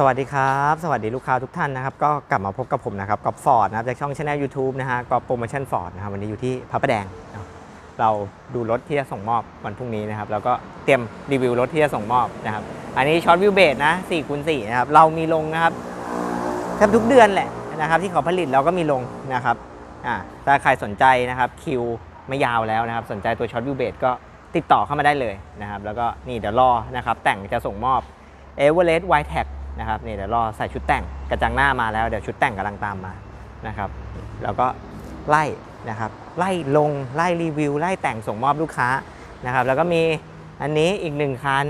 สวัสดีครับ สวัสดีลูกค้าทุกท่านนะครับ ก็กลับมาพบกับผมนะครับกับฟอร์ดนะครับจากช่องช anel YouTube นะฮะก็โปรโมชั่นฟอร์ดนะครับวันนี้อยู่ที่พระประแดง เราดูรถที่จะส่งมอบวันพรุ่งนี้นะครับ แล้วก็เตรียมรีวิวรถที่จะส่งมอบนะครับ อันนี้ช็อตวิวเบสนะ4คูณ4นะครับ เรามีลงนะครับแทบทุกเดือนแหละนะครับ ที่เขาผลิตเราก็มีลงนะครับอ่าถ้าใครสนใจนะครับคิวไม่ยาวแล้วนะครับ สนใจตัวช็อตวิวเบสก็ติดต่อเข้ามาได้เลยนะครับ แล้วก็นี่เดี๋ยวรอนะครับแต่งจะส่งมอบเอเวอเรสต์ไวท์แท็ก นะครับนี่เดี๋ยวรอใส่ชุดแต่งกระจังหน้ามาแล้วเดี๋ยวชุดแต่งกำลังตามมานะครับแล้วก็ไล่นะครับไล่ลงไล่รีวิวไล่แต่งส่งมอบลูกค้านะครับแล้วก็มีอันนี้อีกหนึ่งคัน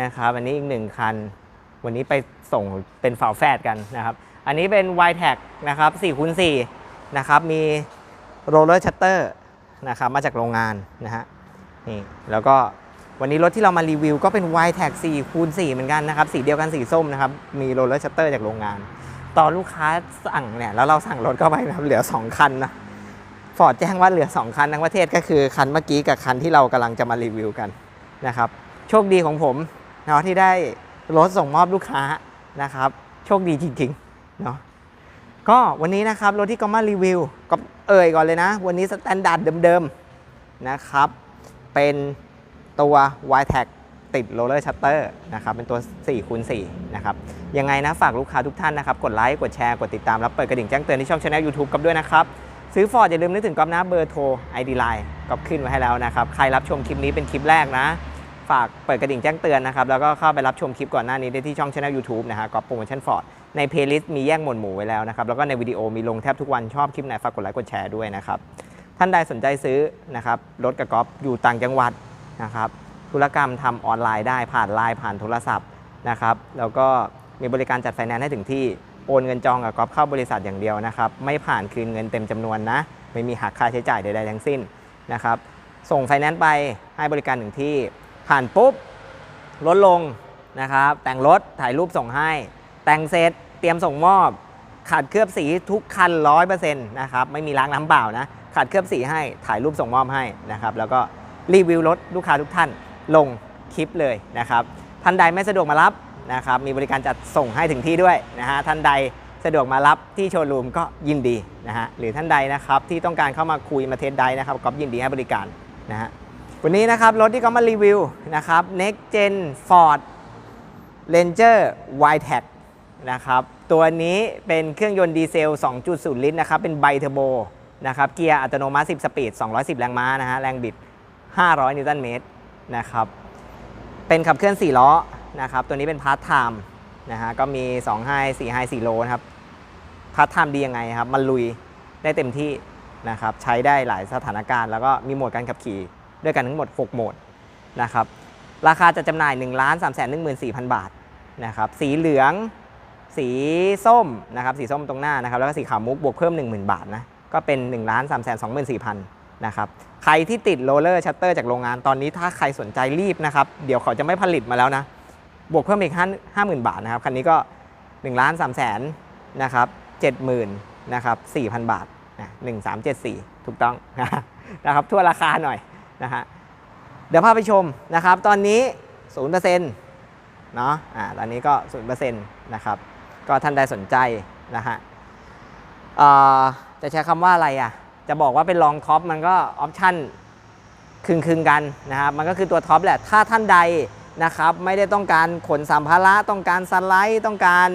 นะครับอันนี้อีกหนึ่งคัน วันนี้ไปส่งเป็นฝาแฝดกันนะครับอันนี้เป็น y t a g นะครับ4คูณ4นะครับมีโรลเลอร์ชัตเตอร์นะครับมาจากโรงงานนะฮะนี่แล้วก็ วันนี้รถที่เรามารีวิวก็เป็น y t a g 4คูณ4เหมือนกันนะครับ สีเดียวกันสีส้มนะครับ มีโรลเลอร์ชัตเตอร์จากโรงงาน ตอนลูกค้าสั่งเนี่ย แล้วเราสั่งรถเข้าไปนะครับ เหลือ 2 คันนะฟอร์ดแจ้งว่าเหลือ 2 คันทั้งประเทศก็คือคันเมื่อกี้กับคันที่เรากำลังจะมารีวิวกันนะครับ โชคดีของผมเนาะที่ได้รถส่งมอบลูกค้านะครับ โชคดีจริงๆเนาะก็วันนี้นะครับรถที่ก็มารีวิวก็เอ่ยก่อนเลยนะ วันนี้สแตนดาร์ดเดิมๆนะครับ เป็น ตัว y t a g ติดโรลเลอร์ชัตเตอร์นะครับเป็นตัว4คูณ4นะครับยังไงนะฝากลูกค้าทุกท่านนะครับ กดไลค์ กดแชร์ กดติดตาม แล้วเปิดกระดิ่งแจ้งเตือนที่ช่องช anel YouTube กับด้วยนะครับ ซื้อฟอร์ดอย่าลืมนึกถึงก๊อฟนะเบอร์โทร ID Line ก็ขึ้นไว้ให้แล้วนะครับ ใครรับชมคลิปนี้เป็นคลิปแรกนะ ฝากเปิดกระดิ่งแจ้งเตือนนะครับ แล้วก็เข้าไปรับชมคลิปก่อนหน้านี้ได้ที่ช่องช anel YouTube นะฮะก๊อฟโปรโมชั่นฟอร์ดในเพลย์ลิสต์มีแยกหมวดหมู่ไว้แล้วนะครับแล้วก็ในวิดีโอมีลงแทบทุกวันชอบคลิปไหนฝากกดไลค์กดแชร์ด้วยนะครับท่านใดสนใจซื้อนะครับรถกับกอฟอยู่ต่างจังหวัด นะครับธุรกรรมทำออนไลน์ได้ผ่านไลน์ผ่านโทรศัพท์นะครับแล้วก็มีบริการจัดไฟแนนซ์ให้ถึงที่โอนเงินจองกับกอล์ฟเข้าบริษัทอย่างเดียวนะครับไม่ผ่านคืนเงินเต็มจำนวนนะไม่มีหักค่าใช้จ่ายใดๆทั้งสิ้นนะครับส่งไฟแนนซ์ไปให้บริการถึงที่ผ่านปุ๊บลดลงนะครับแต่งรถถ่ายรูปส่งให้ แต่งเสร็จเตรียมส่งมอบขาดเคลือบสีทุกคัน 100%นะครับไม่มีล้างน้ำเปล่านะขาดเคลือบสีให้ถ่ายรูปส่งมอบให้นะครับแล้วก็ รีวิวรถลูกค้าทุกท่านลงคลิปเลยนะครับท่านใดไม่สะดวกมารับนะครับมีบริการจัดส่งให้ถึงที่ด้วยนะฮะท่านใดสะดวกมารับที่โชว์รูมก็ยินดีนะฮะหรือท่านใดนะครับที่ต้องการเข้ามาคุยมาเทสได้นะครับก็ยินดีให้บริการนะฮะวันนี้นะครับรถที่เขามารีวิวนะครับ Next Gen Ford Ranger y t a g นะครับตัวนี้เป็นเครื่องยนต์ดีเซล 2.0 ลิตรนะครับเป็นไบเทอร์โบนะครับเกียร์อัตโนมัติ 10 สปีด 210 แรงม้านะฮะแรงบิด 500 นิวตันเมตรนะครับ เป็นขับเคลื่อน 4 ล้อนะครับ ตัวนี้เป็นพาร์ทไทม์นะฮะ ก็มี 2 ไฮ4ไฮ4โลนะครับ พาร์ทไทม์ดียังไงครับ มันลุยได้เต็มที่นะครับ ใช้ได้หลายสถานการณ์ แล้วก็มีโหมดการขับขี่ด้วยกันทั้งหมด 6 โหมดนะครับ ราคาจะจำหน่าย 1 3 1 4 0 0 0 บาทนะครับ สีเหลือง สีส้มนะครับ สีส้มตรงหน้านะครับ แล้วก็สีขาวมุกบวกเพิ่ม 10,000 บาทนะ ก็เป็น 1 3 2 4 0 0 0นะครับ ใครที่ติดโรลเลอร์ชัตเตอร์จากโรงงานตอนนี้ถ้าใครสนใจรีบนะครับ เดี๋ยวเขาจะไม่ผลิตมาแล้วนะ บวกเพิ่มอีก5 50,000 บาทนะครับ คันนี้ก็1ล้าน3แสนนะครับ70,000นะครับ4,000 บาทนะ1374ถูกต้องนะครับทั่วราคาหน่อยนะฮะเดี๋ยวพาไปชมนะครับ ตอนนี้0%เปอร์เซ็นเนาะอ่าตอนนี้ก็0%นะครับ ก็ท่านใดสนใจนะฮะเอ่อจะใช้คำว่าอะไรอะ จะบอกว่าเป็นรองท็อปมันก็ออปชั่นคึงคึงๆกันนะครับมันก็คือตัวท็อปแหละถ้าท่านใดนะครับไม่ได้ต้องการขนสัมภาระต้องการสไลด์ต้องการ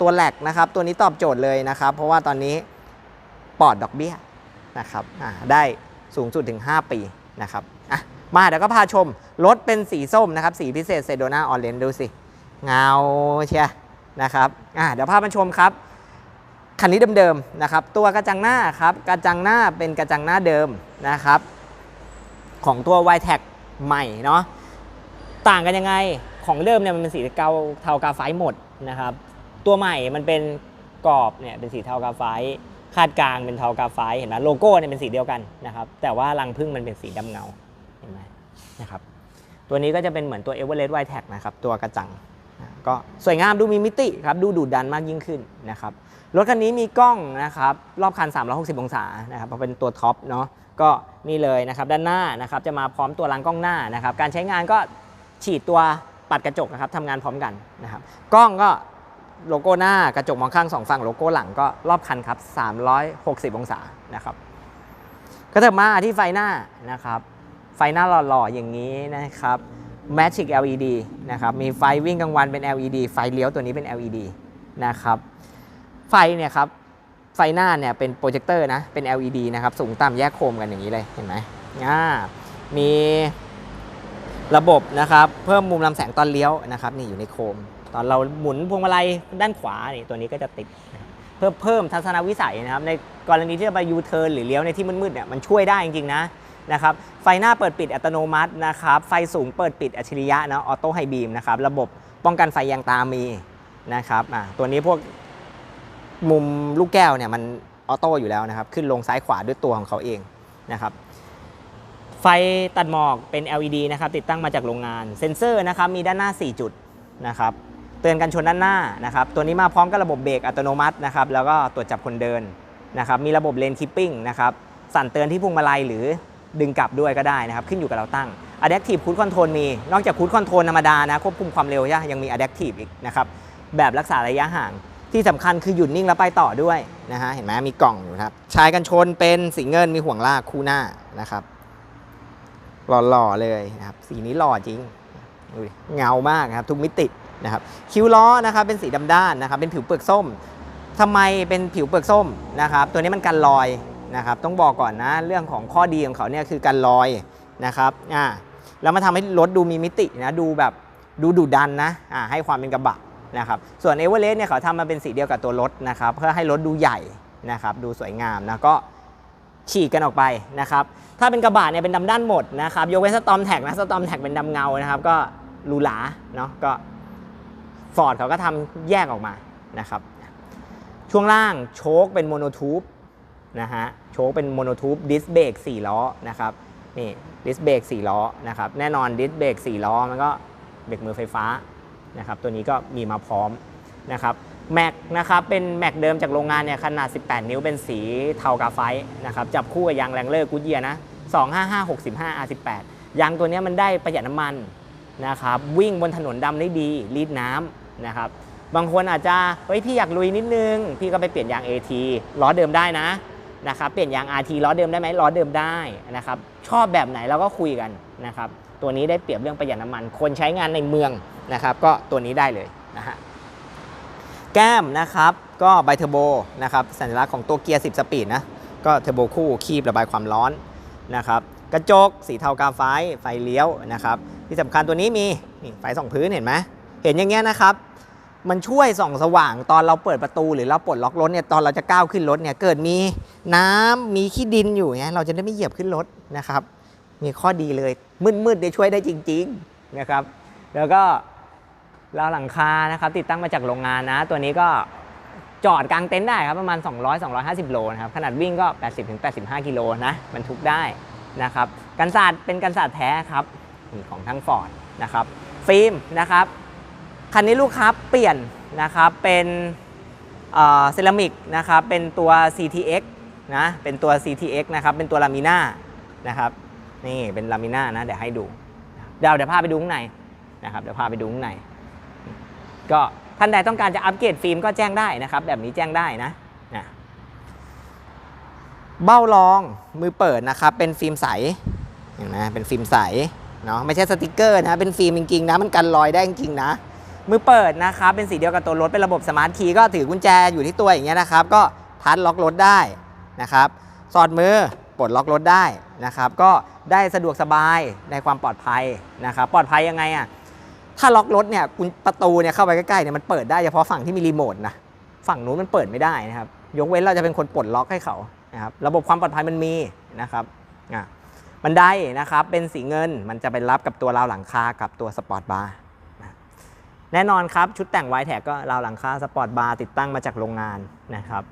ตัวแหลกนะครับตัวนี้ตอบโจทย์เลยนะครับ เพราะว่าตอนนี้ปลอดดอกเบี้ยนะครับได้สูงสุดถึง 5 ปีนะครับอะมาเดี๋ยวก็พาชม รถเป็นสีส้มนะครับ สีพิเศษเซโดนาออเรนดูสิ เงาเชียนะครับอ่าเดี๋ยวพามาชมครับ คันนี้เดิมๆนะครับ ตัวกระจังหน้าครับกระจังหน้าเป็นกระจังหน้าเดิมนะครับ ของตัว y t a g ใหม่เนาะต่างกันยังไงของเดิมเนี่ยมันเป็นสีเกาเทากาไฟหมดนะครับ ตัวใหม่มันเป็นกรอบเนี่ยเป็นสีเทากาไฟคาดกลางเป็นเทากาไฟเห็นไหมโลโก้เนี่ยเป็นสีเดียวกันนะครับ แต่ว่ารังพึ่งมันเป็นสีดำเงาเห็นไหมนะครับ ตัวนี้ก็จะเป็นเหมือนตัว e v e r e s t y t a g นะครับ ตัวกระจัง ก็สวยงามดูมีมิติครับดูดุดันมากยิ่งขึ้นนะครับรถคันนี้มีกล้องนะครับรอบคัน 360 องศานะครับเพราะเป็นตัวท็อปเนาะก็นี่เลยนะครับด้านหน้านะครับจะมาพร้อมตัวรังกล้องหน้านะครับการใช้งานก็ฉีดตัวปัดกระจกนะครับทำงานพร้อมกันนะครับกล้องก็โลโก้หน้ากระจกมองข้างสองฝั่งโลโก้หลังก็รอบคันครับ 360 องศานะครับก็เถิดมาที่ไฟหน้านะครับไฟหน้าหล่อๆอย่างนี้นะครับ Magic LED นะครับมีไฟวิ่งกลางวันเป็น LED ไฟเลี้ยวตัวนี้เป็น LED นะครับไฟเนี่ยครับไฟหน้าเนี่ยเป็นโปรเจคเตอร์นะเป็น LED นะครับสูงต่ำแยกโคมกันอย่างนี้เลยเห็นไหมอ่ามีระบบนะครับเพิ่มมุมลำแสงตอนเลี้ยวนะครับนี่อยู่ในโคม ตอนเราหมุนพวงมาลัยด้านขวานี่ตัวนี้ก็จะติดเพิ่มเพิ่มทัศนวิสัยนะครับในกรณีที่จะไปยูเทิร์นหรือเลี้ยวในที่มืดๆเนี่ยมันช่วยได้จริงๆนะ นะครับไฟหน้าเปิดปิดอัตโนมัตินะครับไฟสูงเปิดปิดอัจฉริยะนะออโต้ไฮบีมนะครับระบบป้องกันไฟยางตามีนะครับตัวนี้พวกมุมลูกแก้วเนี่ยมันออโต้อยู่แล้วนะครับขึ้นลงซ้ายขวาด้วยตัวของเขาเองนะครับไฟตัดหมอกเป็น LED นะครับติดตั้งมาจากโรงงานเซ็นเซอร์นะครับมีด้านหน้า 4 จุดนะครับเตือนกันชนด้านหน้านะครับตัวนี้มาพร้อมกับระบบเบรกอัตโนมัตินะครับแล้วก็ตรวจจับคนเดินนะครับมีระบบเลนคิปปิ้งนะครับสั่นเตือนที่พวงมาลัยหรือ ดึงกลับด้วยก็ได้นะครับ ขึ้นอยู่กับเราตั้ง Adaptive Cruise Control มี นอกจาก Cruise Control ธรรมดานะ ควบคุมความเร็วยังมี Adaptive อีกนะครับ แบบรักษาระยะห่างที่สำคัญคือหยุดนิ่งแล้วไปต่อด้วยนะฮะเห็นไหมมีกล่องอยู่ครับ ชายกันชนเป็นสีเงินมีห่วงลากคู่หน้านะครับหล่อๆเลยนะครับสีนี้หล่อจริงเงามากครับทุกมิตินะครับคิ้วล้อนะครับเป็นสีดำด้านนะครับเป็นผิวเปลือกส้มทำไมเป็นผิวเปลือกส้มนะครับตัวนี้มันกันรอย นะครับต้องบอกก่อนนะเรื่องของข้อดีของเขาเนี่ยคือกันรอยนะครับอ่าแล้วมาทำให้รถดูมีมิตินะดูแบบดูดุดันนะอ่าให้ความเป็นกระบะนะครับส่วนเอเวอเรสต์เนี่ยเขาทำมาเป็นสีเดียวกับตัวรถนะครับเพื่อให้รถดูใหญ่นะครับดูสวยงามนะก็ฉีกกันออกไปนะครับถ้าเป็นกระบะเนี่ยเป็นดำด้านหมดนะครับยกเว้นสตอมแท็กนะสตอมแท็กเป็นดำเงานะครับก็หรูหราเนาะก็ฟอร์ดเขาก็ทำแยกออกมานะครับช่วงล่างโชคเป็นโมโนทูบ นะฮะโชคเป็นโมโนทูบดิสเบรก4ล้อนะครับนี่ดิสเบรก4ล้อนะครับแน่นอนดิสเบรก4ล้อมันก็เบรกมือไฟฟ้านะครับตัวนี้ก็มีมาพร้อมนะครับแม็กนะครับเป็นแม็กเดิมจากโรงงานเนี่ยขนาด 18 นิ้วเป็นสีเทากาไฟต์นะครับจับคู่กับยางแรงเลอร์กูเยียนะ255 65 R18 ยางตัวนี้มันได้ประหยัดน้ำมันนะครับวิ่งบนถนนดำได้ดีรีดน้ำนะครับบางคนอาจจะเฮ้ยพี่อยากลุยนิดนึง พี่ก็ไปเปลี่ยนยาง AT ล้อเดิมได้นะ นะครับเปลี่ยนยาง RT ล้อเดิมได้ไหมล้อเดิมได้นะครับชอบแบบไหนเราก็คุยกันนะครับตัวนี้ได้เปรียบเรื่องประหยัดน้ำมัน คนใช้งานในเมืองนะครับก็ตัวนี้ได้เลยนะฮะแก้มนะครับก็ไบเทอร์โบนะครับสัญลักษณ์ของตัวเกียร์ 10 สปีดนะก็เทอร์โบคู่คีบระบายความร้อนนะครับกระจกสีเทากาไฟไฟเลี้ยวนะครับที่สำคัญตัวนี้มีนี่ไฟส่องพื้นเห็นไหมเห็นอย่างเงี้ยนะครับ มันช่วยส่องสว่างตอนเราเปิดประตูหรือเราปลดล็อกรถเนี่ยตอนเราจะก้าวขึ้นรถเนี่ยเกิดมีน้ำมีขี้ดินอยู่เนี่ยเราจะได้ไม่เหยียบขึ้นรถนะครับ มีข้อดีเลยมืดๆได้ช่วยได้จริง ๆนะครับ แล้วก็ราวหลังคานะครับ ติดตั้งมาจากโรงงานนะ ตัวนี้ก็จอดกลางเต็นท์ได้ครับประมาณ 200-250 โลนะครับขนาดวิ่งก็ 80-85 กิโลนะบรรทุกได้นะครับกันศาสตร์เป็นกันศาสตร์แท้ครับของทั้งฟอร์ดนะครับฟิล์มนะครับ คันนี้ลูกค้าเปลี่ยนนะครับเป็นเซรามิกนะครับเป็นตัว CTX นะเป็นตัว CTX นะครับเป็นตัวลามิน่านะครับนี่เป็นลามิน่านะเดี๋ยวให้ดูเดี๋ยวเดี๋ยวพาไปดูข้างในนะครับเดี๋ยวพาไปดูข้างใน ก็ท่านใดต้องการจะอัปเกรดฟิล์มก็แจ้งได้นะครับ แบบนี้แจ้งได้นะนะเบ้ารองมือเปิดนะครับเป็นฟิล์มใสเห็นไหมเป็นฟิล์มใสเนาะไม่ใช่สติกเกอร์นะเป็นฟิล์มจริงๆนะมันกันรอยได้จริงๆนะ มือเปิดนะครับเป็นสีเดียวกับตัวรถเป็นระบบสมาร์ทคีย์ก็ถือกุญแจอยู่ที่ตัวอย่างเงี้ยนะครับ ก็พัดล็อกรถได้นะครับ สอดมือปลดล็อกรถได้นะครับ ก็ได้สะดวกสบายในความปลอดภัยนะครับ ปลอดภัยยังไงอะถ้าล็อกรถเนี่ยประตูเนี่ยเข้าไปใกล้ๆเนี่ยมันเปิดได้เฉพาะฝั่งที่มีรีโมทนะฝั่งนู้นมันเปิดไม่ได้นะครับ ยกเว้นเราจะเป็นคนปลดล็อกให้เขานะครับระบบความปลอดภัยมันมีนะครับอะบันไดนะครับเป็นสีเงินมันจะไปรับกับตัวราวหลังคากับตัวสปอร์ตบาร์ แน่นอนครับ ชุดแต่งไวแท็กก็ราวหลังคาสปอร์ตบาร์ติดตั้งมาจากโรงงานนะครับ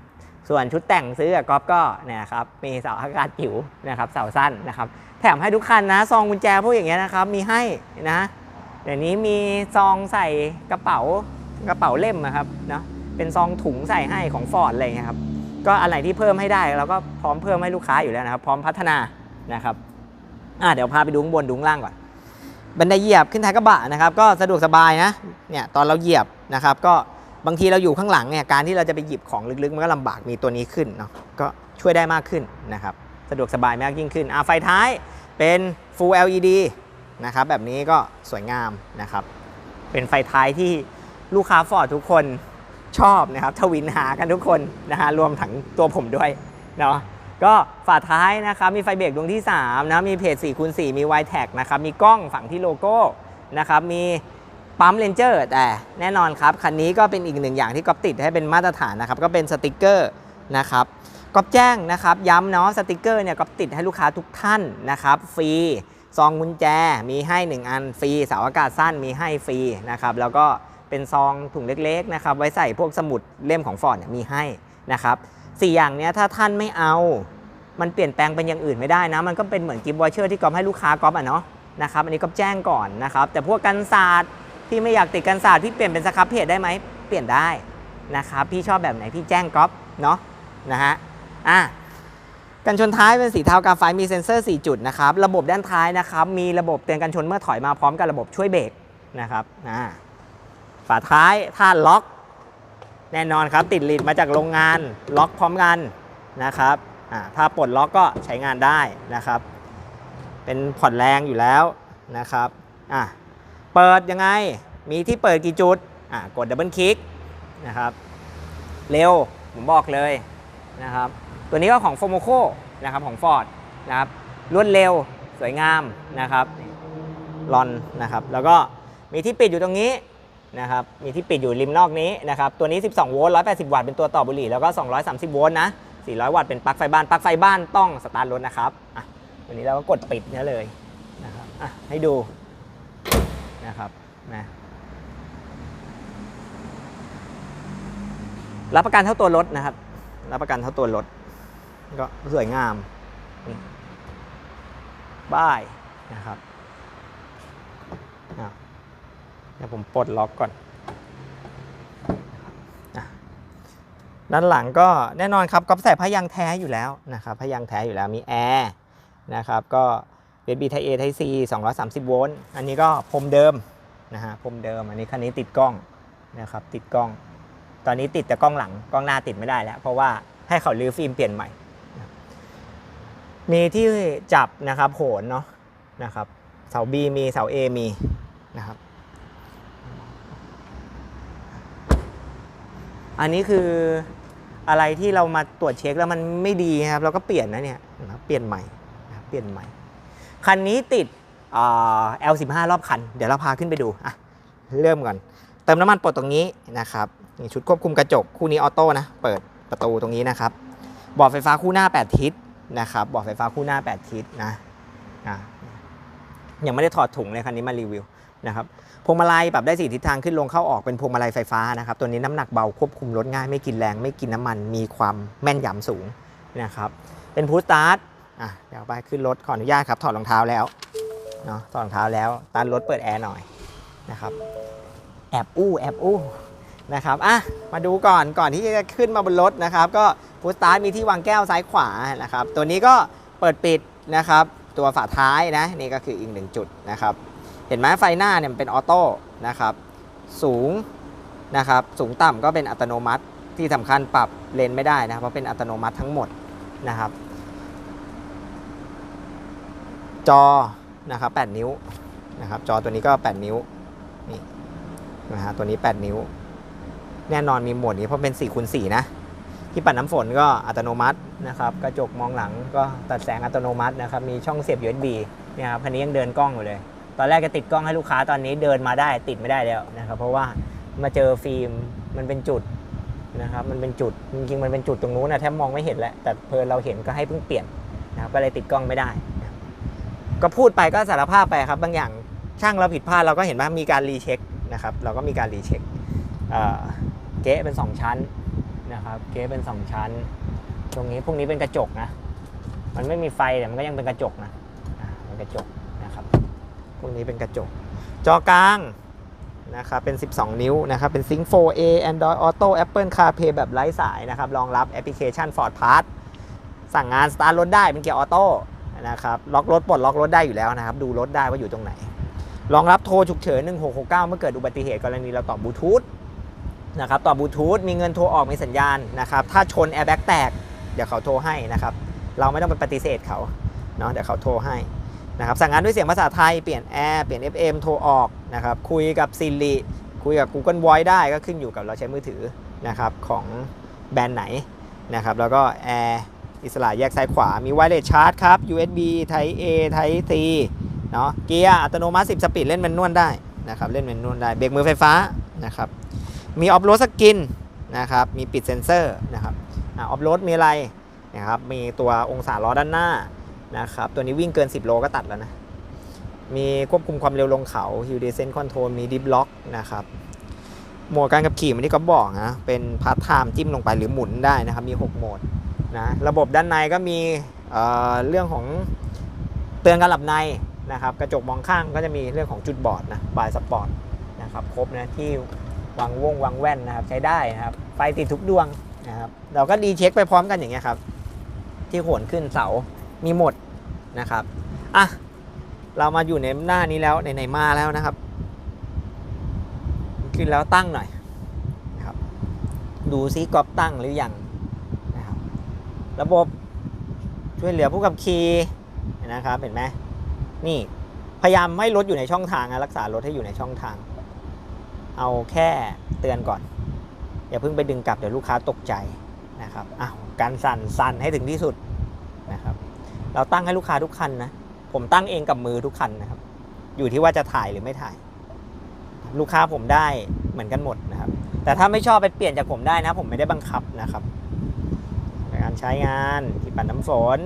ส่วนชุดแต่งซื้อกับก๊อฟก็เนี่ยครับมีเสาอากาศจิ๋วนะครับเสาสั้นนะครับแถมให้ทุกคันนะซองกุญแจพวกอย่างเงี้ยนะครับมีให้นะเดี๋ยวนี้มีซองใส่กระเป๋ากระเป๋าเล่มนะครับเนาะเป็นซองถุงใส่ให้ของฟอร์ดอะไรเงี้ยครับก็อะไรที่เพิ่มให้ได้เราก็พร้อมเพิ่มให้ลูกค้าอยู่แล้วนะครับ พร้อมพัฒนานะครับอะเดี๋ยวพาไปดูข้างบนดูข้างล่างก่อน บันไดเหยียบขึ้นท้ายกระบะนะครับ ก็สะดวกสบายนะเนี่ยตอนเราเหยียบนะครับ ก็บางทีเราอยู่ข้างหลังเนี่ยการที่เราจะไปหยิบของลึกๆ มันก็ลำบากมีตัวนี้ขึ้นเนาะก็ช่วยได้มากขึ้นนะครับ สะดวกสบายมากยิ่งขึ้นอะไฟท้ายเป็น Full LED นะครับแบบนี้ก็สวยงามนะครับ เป็นไฟท้ายที่ลูกค้าฟอร์ดทุกคนชอบนะครับทวินหากันทุกคนนะฮะรวมถึงตัวผมด้วยเนาะ ก็ฝาท้ายนะครับมีไฟเบรกดวงที่3นะมีเพจ4คูณ4มี y t a g นะครับมีกล้องฝั่งที่โลโก้นะครับมีปั๊มเลนเจอร์แต่แน่นอนครับ คันนี้ก็เป็นอีกหนึ่งอย่างที่ก๊อปติดให้เป็นมาตรฐานนะครับ ก็เป็นสติกเกอร์นะครับก๊อปแจ้งนะครับ ย้ำเนาะสติกเกอร์เนี่ยก๊อปติดให้ลูกค้าทุกท่านนะครับ ฟรีซองกุญแจมีให้ 1 อันฟรีเสาอากาศสั้นมีให้ฟรีนะครับแล้วก็เป็นซองถุงเล็กๆนะครับไว้ใส่พวกสมุดเล่มของฟอร์ดมีให้นะครับ สี่อย่างเนี้ยถ้าท่านไม่เอา มันเปลี่ยนแปลงเป็นอย่างอื่นไม่ได้นะ มันก็เป็นเหมือนกิฟต์วอเชอร์ที่กอฟให้ลูกค้ากอฟอะเนาะนะครับ อันนี้ก๊อฟแจ้งก่อนนะครับ แต่พวกกันศาสตร์พี่ไม่อยากติดกันศาสตร์พี่เปลี่ยนเป็นสครับเพจได้ไหมเปลี่ยนได้นะครับ พี่ชอบแบบไหนพี่แจ้งก๊อฟเนาะนะฮะอะกันชนท้ายเป็นสีเทากราไฟมีเซ็นเซอร์ 4 จุดนะครับ ระบบด้านท้ายนะครับ มีระบบเตือนกันชนเมื่อถอยมาพร้อมกับระบบช่วยเบรกนะครับอ่าฝาท้ายท่าล็อก แน่นอนครับติดลีดมาจากโรงงานล็อกพร้อมกันนะครับถ้าปลดล็อกก็ใช้งานได้นะครับ เป็นผ่อนแรงอยู่แล้วนะครับเปิดยังไงมีที่เปิดกี่จุดกดดับเบิลคลิกนะครับเร็วผมบอกเลยนะครับตัวนี้ก็ของโฟโมโคนะครับของ Ford นะครับรวดเร็วสวยงามนะครับรอนนะครับ แล้วก็มีที่ปิดอยู่ตรงนี้ นะครับ มีที่ปิดอยู่ริมนอกนี้นะครับ ตัวนี้ 12 โวลต์ 180 วัตต์ เป็นตัวต่อบุหรี่ แล้วก็ 230 โวลต์นะ 400 วัตต์ เป็นปลั๊กไฟบ้าน ปลั๊กไฟบ้านต้องสตาร์ทรถนะครับ อะ วันนี้เราก็กดปิดนี่เลยนะครับ อะ ให้ดูนะครับนะรับประกันเท่าตัวรถนะครับ รับประกันเท่าตัวรถ ก็สวยงามบ้ายนะครับอะเดี๋ยวผมปลดล็อกก่อนด้านหลังก็แน่นอนครับก็ใส่ผ้ายางแท้อยู่แล้วนะครับผ้ายางแท้อยู่แล้วมีแอร์นะครับก็ USB Type A Type C 230 โวลต์อันนี้ก็พรมเดิมนะฮะพรมเดิมอันนี้คันนี้ติดกล้องนะครับติดกล้อง ตอนนี้ติดแต่กล้องหลังกล้องหน้าติดไม่ได้แล้ว เพราะว่าให้เขาลื้อฟิล์มเปลี่ยนใหม่ มีที่จับนะครับโหนเนาะนะครับเสา B มีเสา A มีนะครับ อันนี้คืออะไรที่เรามาตรวจเช็คแล้วมันไม่ดีครับเราก็เปลี่ยนนะเนี่ยนะเปลี่ยนใหม่เปลี่ยนใหม่ คันนี้ติดอ่า L15 รอบคัน เดี๋ยวเราพาขึ้นไปดูอะเริ่มก่อน เติมน้ำมันปลดตรงนี้นะครับนี่ชุดควบคุมกระจกคู่นี้ออโต้นะเปิดประตูตรงนี้นะครับบอร์ดไฟฟ้าคู่หน้า 8 ทิศนะครับบอร์ดไฟฟ้าคู่หน้า 8 ทิศนะะยังไม่ได้ถอดถุงเลยคันนี้มารีวิว นะครับพวงมาลัยปรับได้4ทิศทางขึ้นลงเข้าออกเป็นพวงมาลัยไฟฟ้านะครับตัวนี้น้ำหนักเบาควบคุมรถง่ายไม่กินแรงไม่กินน้ำมันมีความแม่นยำสูงนะครับเป็นพูสตาร์ทอะเดี๋ยวไปขึ้นรถขออนุญาตครับถอดรองเท้าแล้วเนาะถอดรองเท้าแล้วตันรถเปิดแอร์หน่อยนะครับแอบอู้แอบอู้นะครับอะมาดูก่อนก่อนที่จะขึ้นมาบนรถนะครับ ก็ฟูสตาร์ทมีที่วางแก้วซ้ายขวานะครับตัวนี้ก็เปิดปิดนะครับตัวฝาท้ายนะนี่ก็คืออีกหนึ่งจุดนะครับ เห็นไหมไฟหน้าเนี่ยเป็นออโต้นะครับสูงนะครับสูงต่ำก็เป็นอัตโนมัติที่สำคัญปรับเลนไม่ได้นะเพราะเป็นอัตโนมัติทั้งหมดนะครับ จอนะครับ8นิ้วนะครับจอตัวนี้ก็ 8 นิ้วนี่นะฮะตัวนี้ 8 นิ้ว แน่นอนมีโหมดนี้เพราะเป็น4คูณ4นะที่ปัดน้ำฝนก็อัตโนมัตินะครับกระจกมองหลังก็ตัดแสงอัตโนมัตินะครับมีช่องเสียบ USB เนี่ยครับคันนี้ยังเดินกล้องอยู่เลย ตอนแรกจะติดกล้องให้ลูกค้าตอนนี้เดินมาได้ติดไม่ได้แล้วนะครับ เพราะว่ามาเจอฟิล์มมันเป็นจุดนะครับ มันเป็นจุดจริงๆมันเป็นจุดตรงนู้นนะแทบมองไม่เห็นแหละแต่เพอเราเห็นก็ให้เพิ่งเปลี่ยนนะครับก็เลยติดกล้องไม่ได้ ก็พูดไปก็สารภาพไปครับ บางอย่างช่างเราผิดพลาดเราก็เห็นว่ามีการรีเช็คนะครับ เราก็มีการรีเช็คเก๊เป็น 2 ชั้นนะครับ เก๊เป็น 2 ชั้น ตรงนี้พวกนี้เป็นกระจกนะ มันไม่มีไฟแต่มันก็ยังเป็นกระจกนะเป็นกระจกนะครับ พวกนี้เป็นกระจก จอกลางนะครับเป็น 12 นิ้วนะครับเป็น Sync 4A Android Auto Apple CarPlay แบบไร้สายนะครับรองรับแอปพลิเคชัน Ford Pass สั่งงานสตาร์ทรถได้เป็นเกียร์ออโต้นะครับล็อกรถปลดล็อกรถได้อยู่แล้วนะครับ ดูรถได้ว่าอยู่ตรงไหน รองรับโทรฉุกเฉิน 1669 เมื่อเกิดอุบัติเหตุกรณีเราต่อบลูทูธนะครับต่อบลูทูธมีเงินโทรออกมีสัญญาณนะครับถ้าชนแอร์แบ็กแตก เดี๋ยวเขาโทรให้นะครับ เราไม่ต้องไปปฏิเสธเขาเนาะเดี๋ยวเขาโทรให้ นะครับสั่งงานด้วยเสียงภาษาไทยเปลี่ยนแอร์เปลี่ยน FM โทรออกนะครับคุยกับ Siri คุยกับ Google Voice ได้ก็ขึ้นอยู่กับเราใช้มือถือนะครับของแบรนด์ไหนนะครับแล้วก็แอร์อิสระแยกซ้ายขวามีไวเลสชาร์จครับ USB Type A Type C เนาะเกียร์อัตโนมัติ 10 สปีดเล่นแมนนวลได้นะครับเล่นแมนนวลได้เบรกมือไฟฟ้านะครับมีออฟโรดสกินนะครับมีปิดเซ็นเซอร์นะครับออฟโรดมีอะไรนะครับมีตัวองศาล้อด้านหน้า นะครับ ตัวนี้วิ่งเกิน 10 โลก็ตัดแล้วนะ มีควบคุมความเร็วลงเขา Hill Descent Control มี Deep Lock นะครับโหมดการขับขี่มันที่ก็บอกนะ เป็นพาร์ทไทม์จิ้มลงไปหรือหมุนได้นะครับ มี 6 โหมดนะ ระบบด้านในก็มีเเรื่องของเตือนการหลับในนะครับ กระจกมองข้างก็จะมีเรื่องของจุดบอดนะบายสปอร์ตนะครับ ครบนะที่วางวงวางแว่นนะครับ ใช้ได้นะครับ ไฟติดทุกดวงนะครับ เราก็ดีเช็คไปพร้อมกันอย่างเงี้ยครับ ที่โหนขึ้นเสา มีหมดนะครับอะเรามาอยู่ในหน้านี้แล้วไหนๆมาแล้วนะครับ ขึ้นแล้วตั้งหน่อยนะครับดูซิกรอบตั้งหรือยังนะครับระบบช่วยเหลือผู้ขับขี่นะครับเห็นไหมนี่พยายามให้รถอยู่ในช่องทางนะรักษารถให้อยู่ในช่องทาง เอาแค่เตือนก่อน อย่าเพิ่งไปดึงกลับเดี๋ยวลูกค้าตกใจนะครับอ้าวการสั่นสั่นให้ถึงที่สุด เราตั้งให้ลูกค้าทุกคันนะผมตั้งเองกับมือทุกคันนะครับ อยู่ที่ว่าจะถ่ายหรือไม่ถ่าย ลูกค้าผมได้เหมือนกันหมดนะครับ แต่ถ้าไม่ชอบไปเปลี่ยนจากผมได้นะ ผมไม่ได้บังคับนะครับในการใช้งานที่ปัดน้ำฝน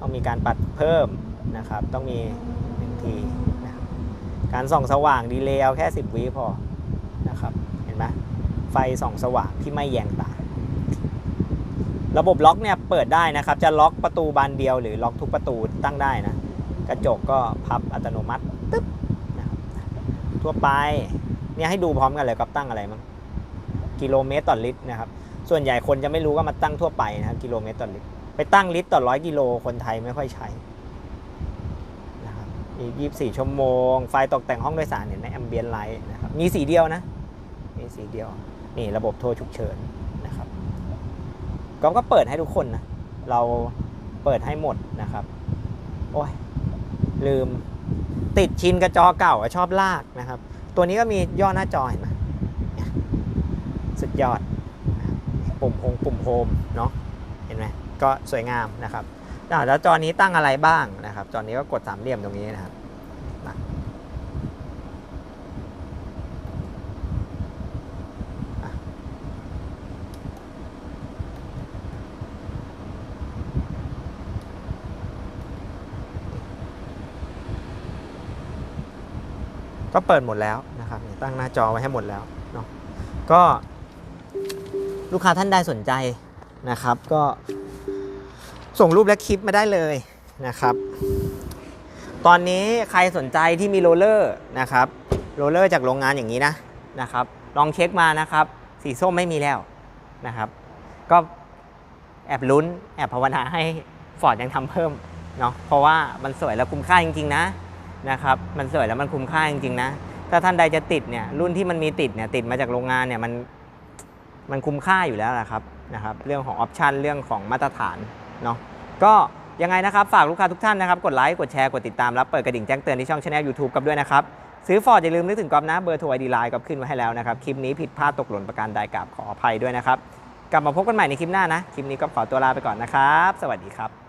ต้องมีการปัดเพิ่มนะครับ ต้องมีหนึ่งทีนะการส่องสว่างดีเลย์เอาแค่ 10วิพอนะครับ เห็นไหมไฟส่องสว่างที่ไม่แยงตา ระบบล็อกเนี่ยเปิดได้นะครับ จะล็อกประตูบานเดียวหรือล็อกทุกประตูตั้งได้นะ กระจกก็พับอัตโนมัติตึ๊บนะครับทั่วไปเนี่ยให้ดูพร้อมกันเลยกับตั้งอะไรมั้งกิโลเมตรต่อลิตรนะครับ ส่วนใหญ่คนจะไม่รู้ก็มาตั้งทั่วไปนะครับกิโลเมตรต่อลิตร ไปตั้งลิตรต่อร้อยกิโลคนไทยไม่ค่อยใช้นะครับมียี่สิบสี่ชั่วโมง ไฟตกแต่งห้องโดยสารเห็นไหมแอมเบียนไลท์นะครับ มีสีเดียวนะ มีสีเดียว นี่ระบบโทรฉุกเฉิน ก็ก็เปิดให้ทุกคนนะ เราเปิดให้หมดนะครับ โอ้ย ลืม ติดชินกับจอเก่าชอบลากนะครับ ตัวนี้ก็มีย่อหน้าจอเห็นไหมสุดยอด ปุ่มโฮมปุ่มโฮมเนาะ เห็นไหมก็สวยงามนะครับแล้วจอนี้ตั้งอะไรบ้างนะครับ จอนี้ก็กดสามเหลี่ยมตรงนี้นะครับนะอะ ก็เปิดหมดแล้วนะครับตั้งหน้าจอไว้ให้หมดแล้วเนาะก็ลูกค้าท่านใดสนใจนะครับ ก็ส่งรูปและคลิปมาได้เลยนะครับ ตอนนี้ใครสนใจที่มีโรลเลอร์นะครับโรลเลอร์จากโรงงานอย่างนี้นะนะครับ ลองเช็คมานะครับ สีส้มไม่มีแล้วนะครับ ก็แอบลุ้น แอบภาวนาให้ฟอร์ดยังทำเพิ่มเนาะเพราะว่ามันสวยและคุ้มค่าจริง ๆ นะ นะครับมันสวยแล้วมันคุ้มค่าจริงๆนะถ้าท่านใดจะติดเนี่ยรุ่นที่มันมีติดเนี่ยติดมาจากโรงงานเนี่ยมันมันคุ้มค่าอยู่แล้วนะครับนะครับเรื่องของออปชันเรื่องของมาตรฐานเนาะก็ยังไงนะครับ ฝากลูกค้าทุกท่านนะครับ กดไลค์กดแชร์กดติดตามรับเปิดกระดิ่งแจ้งเตือนที่ช่องช anel YouTube กับด้วยนะครับ ซื้อฟอร์ดอย่าลืมนึกถึงกอฟนะเบอร์โทรไอดีไลน์กอฟขึ้นไว้ให้แล้วนะครับ คลิปนี้ผิดพลาดตกหล่นประการใดกราบขออภัยด้วยนะครับ กลับมาพบกันใหม่ในคลิปหน้านะ คลิปนี้ก็ขอตัวลาไปก่อนนะครับ สวัสดีครับ